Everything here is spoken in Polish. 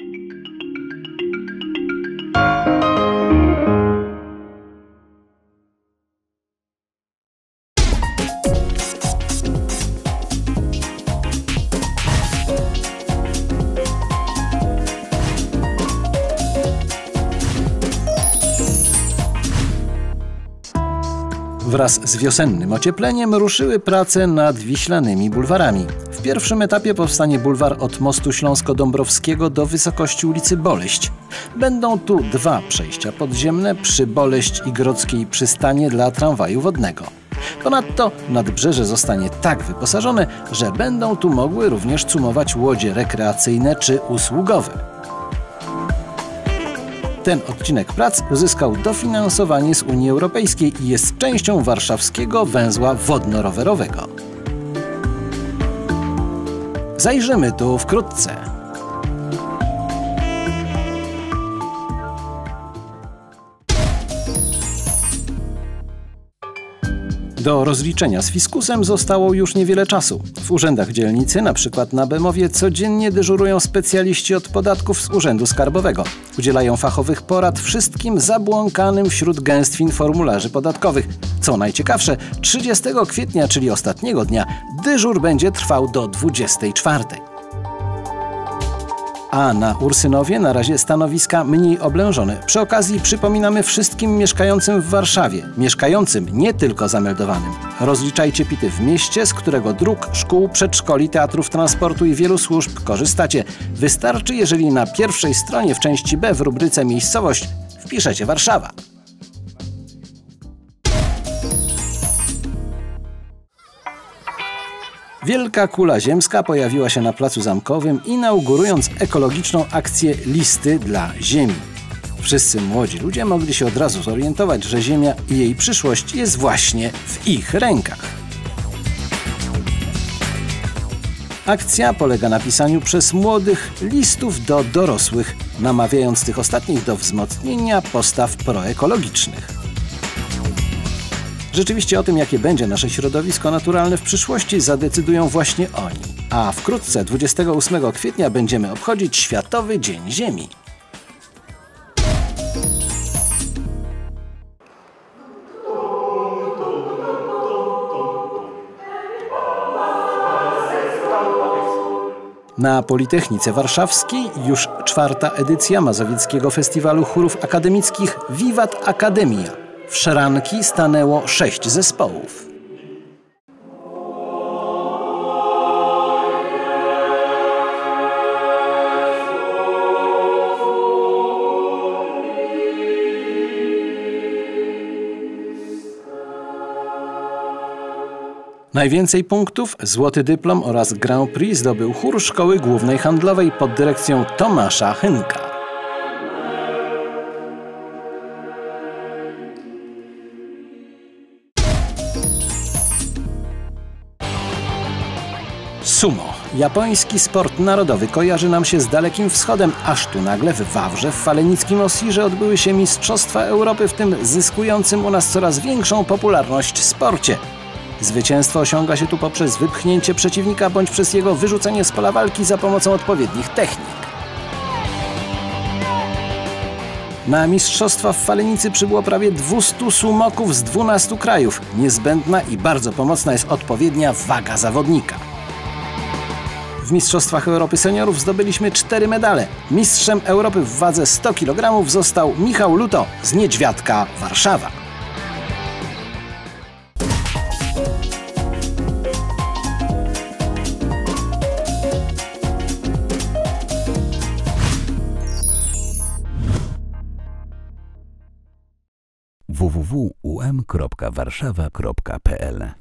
thank you Wraz z wiosennym ociepleniem ruszyły prace nad wiślanymi bulwarami. W pierwszym etapie powstanie bulwar od mostu Śląsko-Dąbrowskiego do wysokości ulicy Boleść. Będą tu dwa przejścia podziemne przy Boleść i Grodzkiej przystanie dla tramwaju wodnego. Ponadto nadbrzeże zostanie tak wyposażone, że będą tu mogły również cumować łodzie rekreacyjne czy usługowe. Ten odcinek prac uzyskał dofinansowanie z Unii Europejskiej i jest częścią warszawskiego węzła wodno-rowerowego. Zajrzymy tu wkrótce. Do rozliczenia z fiskusem zostało już niewiele czasu. W urzędach dzielnicy, np. na Bemowie, codziennie dyżurują specjaliści od podatków z Urzędu Skarbowego. Udzielają fachowych porad wszystkim zabłąkanym wśród gęstwin formularzy podatkowych. Co najciekawsze, 30 kwietnia, czyli ostatniego dnia, dyżur będzie trwał do 24. A na Ursynowie na razie stanowiska mniej oblężone. Przy okazji przypominamy wszystkim mieszkającym w Warszawie, mieszkającym nie tylko zameldowanym. Rozliczajcie pity w mieście, z którego dróg, szkół, przedszkoli, teatrów transportu i wielu służb korzystacie. Wystarczy, jeżeli na pierwszej stronie w części B w rubryce miejscowość wpiszecie Warszawa. Wielka kula ziemska pojawiła się na placu zamkowym, inaugurując ekologiczną akcję Listy dla Ziemi. Wszyscy młodzi ludzie mogli się od razu zorientować, że Ziemia i jej przyszłość jest właśnie w ich rękach. Akcja polega na pisaniu przez młodych listów do dorosłych, namawiając tych ostatnich do wzmocnienia postaw proekologicznych. Rzeczywiście o tym, jakie będzie nasze środowisko naturalne w przyszłości, zadecydują właśnie oni. A wkrótce, 28 kwietnia, będziemy obchodzić Światowy Dzień Ziemi. Na Politechnice Warszawskiej już czwarta edycja Mazowieckiego Festiwalu Chórów Akademickich Wiwat Akademia. W szranki stanęło sześć zespołów. Najwięcej punktów, złoty dyplom oraz Grand Prix zdobył chór Szkoły Głównej Handlowej pod dyrekcją Tomasza Hynka. Sumo. Japoński sport narodowy kojarzy nam się z Dalekim Wschodem, aż tu nagle w Wawrze w falenickim Osirze odbyły się Mistrzostwa Europy w tym zyskującym u nas coraz większą popularność sporcie. Zwycięstwo osiąga się tu poprzez wypchnięcie przeciwnika bądź przez jego wyrzucenie z pola walki za pomocą odpowiednich technik. Na mistrzostwa w Falenicy przybyło prawie 200 sumoków z 12 krajów. Niezbędna i bardzo pomocna jest odpowiednia waga zawodnika. W Mistrzostwach Europy Seniorów zdobyliśmy cztery medale. Mistrzem Europy w wadze 100 kg został Michał Luto z Niedźwiadka, Warszawa. www.um.warszawa.pl